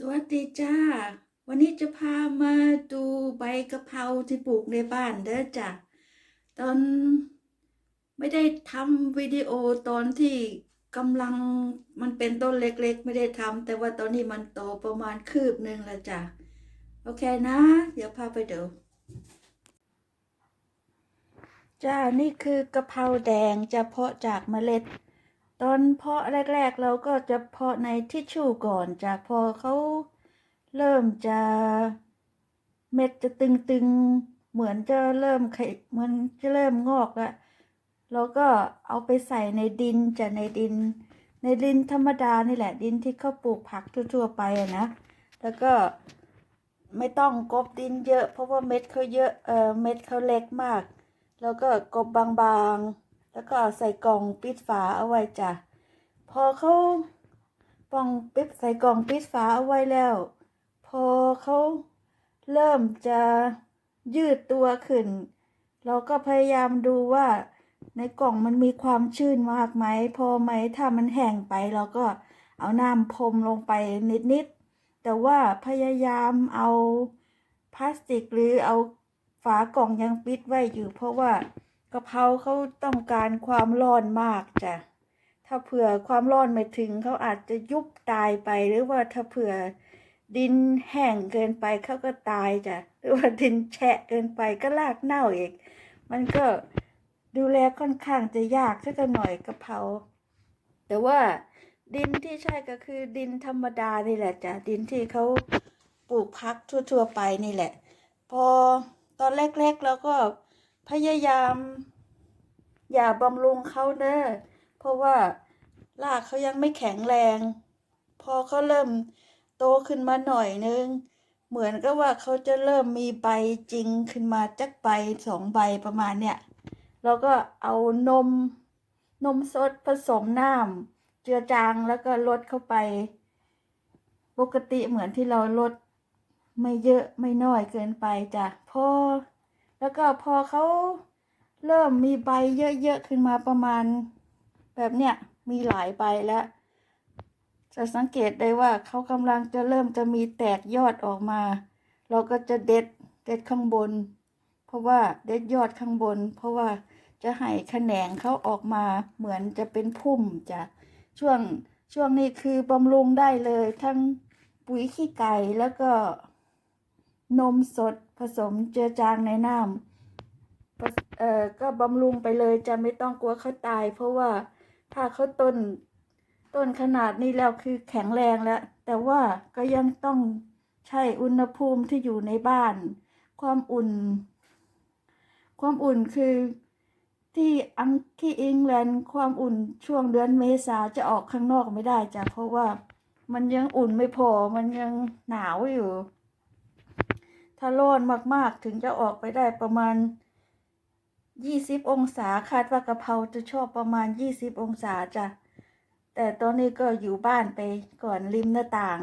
สวัสดีจ้า วันนี้จะพามาดูใบกะเพราที่ปลูกในบ้านเด้อจ้ะตอนไม่ได้ทำวิดีโอตอนที่กำลังมันเป็นต้นเล็กๆ ไม่ได้ทำแต่ว่าตอนนี้มันโตประมาณคืบหนึ่งแล้วจ้ะ โอเคนะ เดี๋ยวพาไปดูจ้านี่คือกะเพราแดงจะเพาะจากเมล็ด ตอนเพาะแรกๆ เราก็จะเพาะในทิชชู่ก่อนจากพอเขาเริ่มจะเม็ดจะตึงๆ เหมือนจะเริ่มไข่เหมือนจะเริ่มงอกแล้วเราก็เอาไปใส่ในดินจะในดิน ในดินธรรมดานี่แหละดินที่เขาปลูกผักทั่วๆไปอะนะแล้วก็ไม่ต้องกบดินเยอะ เพราะว่าเม็ดเขาเยอะเออเม็ดเขาเล็กมาก แล้วก็กบบางๆ แล้วก็ใส่กล่องปิดฝาเอาไว้จ้ะ พอเขาปองปิดใส่กล่องปิดฝาเอาไว้แล้ว พอเขาเริ่มจะยืดตัวขึ้น เราก็พยายามดูว่าในกล่องมันมีความชื้นมากไหม พอไหมถ้ามันแห้งไปเราก็เอาน้ำพรมลงไปนิดๆ แต่ว่าพยายามเอาพลาสติกหรือเอาฝากล่องยังปิดไว้อยู่เพราะว่า กะเพราเขาต้องการความร้อนมากจ้ะ ถ้าเผื่อความร้อนไม่ถึงเขาอาจจะยุบตายไปหรือว่าถ้าเผื่อดินแห้งเกินไปเขาก็ตายจ้ะ หรือว่าดินแฉะเกินไปก็รากเน่าอีก มันก็ดูแลค่อนข้างจะยากสักหน่อยกะเพรา แต่ว่าดินที่ใช่ก็คือดินธรรมดานี่แหละจ้ะ ดินที่เขาปลูกพักทั่วๆไปนี่แหละ พอตอนแรกๆเราก็ พยายาม อย่าบำรุงเขาเด้อเพราะว่ารากเขายังไม่แข็งแรง พอเขาเริ่มโตขึ้นมาหน่อยนึง เหมือนกับว่าเขาจะเริ่มมีใบจริงขึ้นมาจักใบสองใบประมาณเนี้ยเราก็เอานมนมสดผสมน้ำเจือจางแล้วก็ลดเข้าไป ปกติเหมือนที่เราลดไม่เยอะไม่น้อยเกินไปจ้ะพอ แล้วก็พอเขาเริ่มมีใบเยอะ ๆ ขึ้นมาประมาณ แบบเนี้ยมีหลายใบแล้ว จะสังเกตได้ว่าเขากำลังจะเริ่มจะมีแตกยอดออกมา เราก็จะเด็ดเด็ดข้างบน เพราะว่าเด็ดยอดข้างบน เพราะว่าจะให้แขนงเขาออกมาเหมือนจะเป็นพุ่มจ้ะช่วงช่วงนี้คือบำรุงได้เลยทั้งปุ๋ยขี้ไก่แล้วก็ นมสดผสมเจือจางในน้ำเอ่อก็บำรุงไปเลยจะไม่ต้องกลัวเขาตาย เพราะว่าถ้าเขาต้นต้นขนาดนี้แล้วคือแข็งแรงแล้ว แต่ว่าก็ยังต้องใช้อุณหภูมิที่อยู่ในบ้าน ความอุ่น ความอุ่นคือที่อังที่อังแลนด์ความอุ่นช่วงเดือนเมษาจะออกข้างนอกไม่ได้จ้ะเพราะว่ามันยังอุ่นไม่พอมันยังหนาวอยู่ ถ้าร้อนมากๆถึงจะออกไปได้ประมาณยี่สิบองศาคาดว่ากะเพราจะชอบประมาณยี่สิบองศาจ้ะ แต่ตอนนี้ก็อยู่บ้านไปก่อนริมหน้าต่าง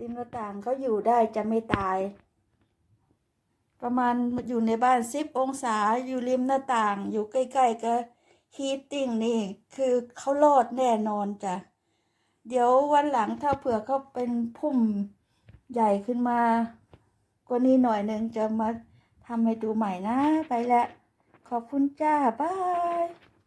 ริมหน้าต่างเขาอยู่ได้จะไม่ตาย ประมาณอยู่ในบ้านสิบองศาอยู่ริมหน้าต่าง อยู่ใกล้ๆกับฮีตติ้งนี่คือเขารอดแน่นอนจ้ะ เดี๋ยววันหลังถ้าเผื่อเขาเป็นพุ่มใหญ่ขึ้นมา กว่านี้หน่อยหนึ่งจะมาทำให้ดูใหม่นะ ไปแล้ว ขอบคุณจ้า บาย